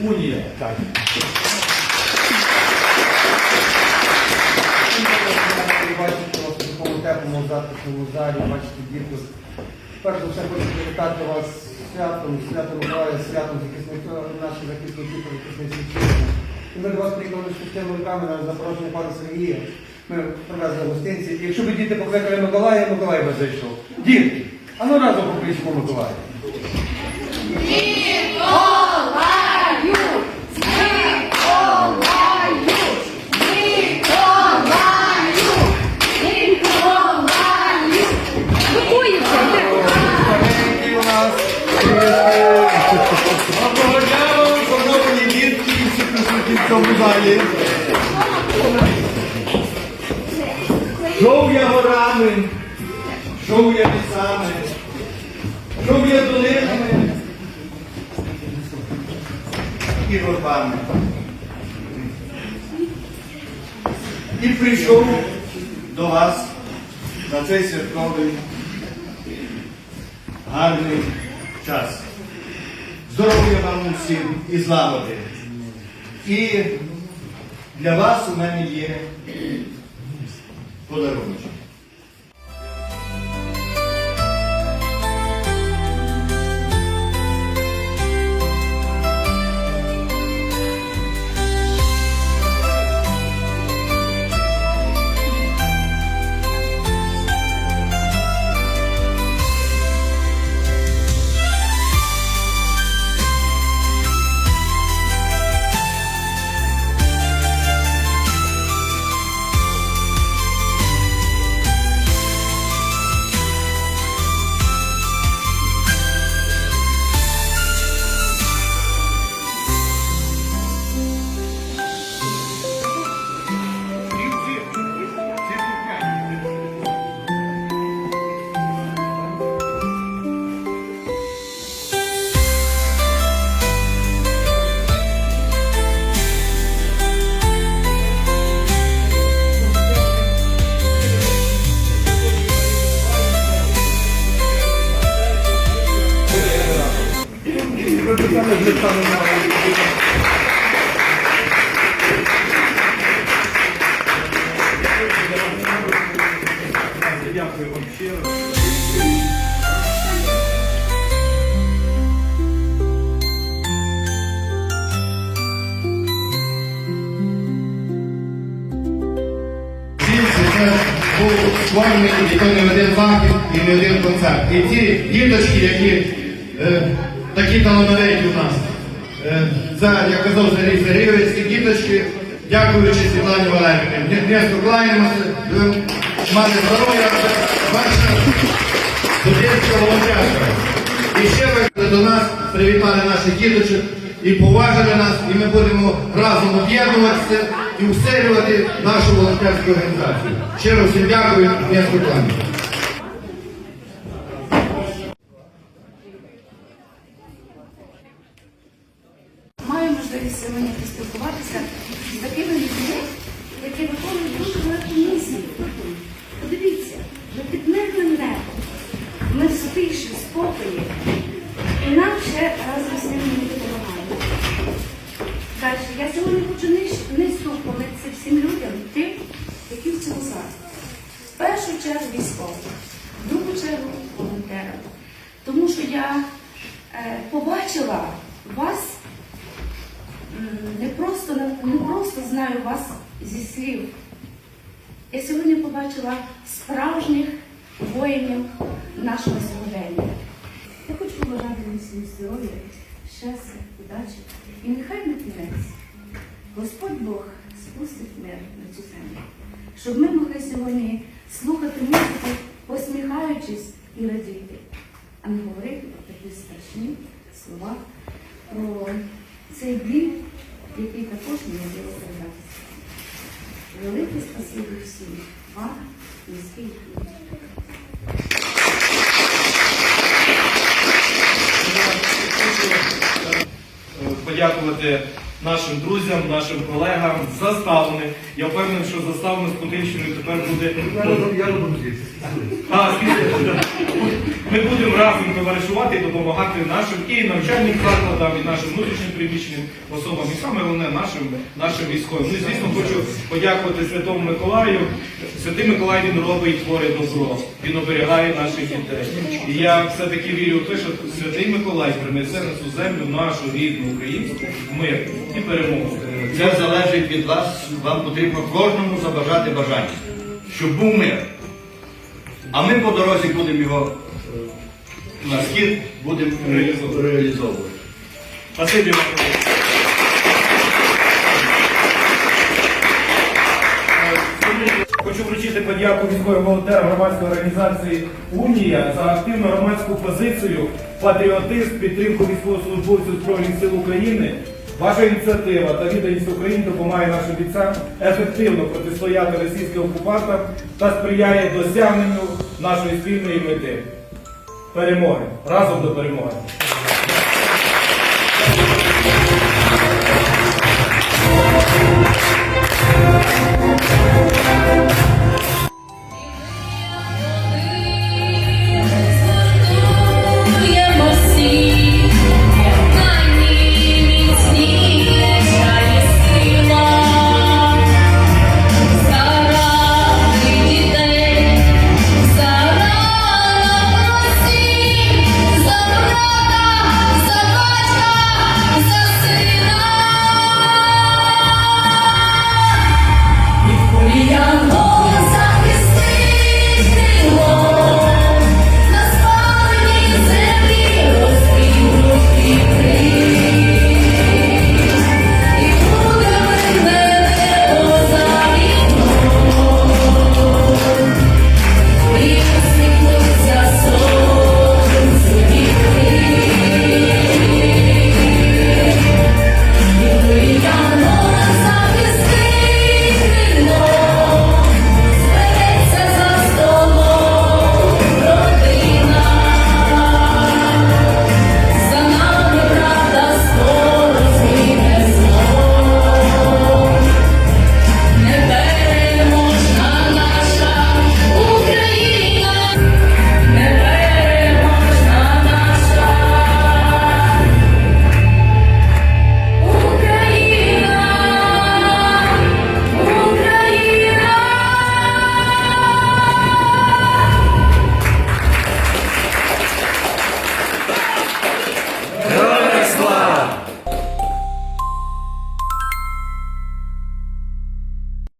Унія. Так. Бачите вас в такому теплому затишному залі, бачите дітку. Перш за все хочу привітати вас святом, святом Миколая, святом захисників, наших захисників та захисниць вітчизни. І ми до вас приїхали з пустими руками на запрошення пана Сергія. Ми привезли гостинці. І якщо б діти покликали Миколая, Миколай би зайшов. Дітки, а ну разом покличемо Миколая. Маленький присутні в цьому залі. Жов я горами, жов я лісами, жов я долинами і горбами. І прийшов до вас на цей святковий гарний час. Здоров'я вам усім і злагоди. І для вас у мене є подарунок. Це був створений і то не один захід, і не один концерт. І ці діточки, які е, такі талановиті у нас, е, це, як казав Сергій Сергійович, ці діточки, дякуючи Світлані Валерівні, кланяємося, будемо мати здоров'я, ваша студентська волонтерка. І ще ви до нас привітали наших діточок і поважили нас, і ми будемо разом об'єднуватися і усилювати нашу волонтерську організацію. Щиро всім дякую, не кланяю. Я сьогодні хочу низько вклонитися всім людям, тим, які в цьому залі. В першу чергу військовим, в другу чергу волонтерам. Тому що я е, побачила вас не просто, не просто знаю вас зі слів. Я сьогодні побачила справжніх воїнів нашого сьогодення. Я хочу побажати всім здоров'я, щастя, удачі. І нехай на кінець Господь Бог спустить мир на цю землю, щоб ми могли сьогодні слухати музику, посміхаючись і радіти, а не говорити про такі страшні слова про цей біль, який також неможливо передатися. Велике спасибі всім вам, міський. Е, подякувати нашим друзям, нашим колегам з заставни. Я впевнений, що заставна з Путильщиною тепер буде. Я не звідси. А, звідси. Ми будемо разом товаришувати і допомагати нашим і навчальним закладам, і нашим внутрішньо приміщеним особам, і саме головне нашим, нашим військовим. Ну, і, звісно, хочу подякувати Святому Миколаю. Святий Миколай він робить творить добро, він оберігає наших дітей. І я все-таки вірю в те, що Святий Миколай принесе на цю землю нашу рідну українську мир і перемогу. Це залежить від вас. Вам потрібно кожному забажати бажання, щоб був мир. А ми по дорозі будемо його е, на схід будемо Реалізовувати. реалізовувати. Спасибі вам. Хочу вручити подяку військовим волонтерам громадської організації Унія за активну громадську позицію, патріотизм, підтримку військовослужбовців Збройних сил України. Ваша ініціатива та відданість Україні допомагає нашим бійцям ефективно протистояти російським окупантам та сприяє досягненню нашої спільної мети. Перемоги! Разом до перемоги!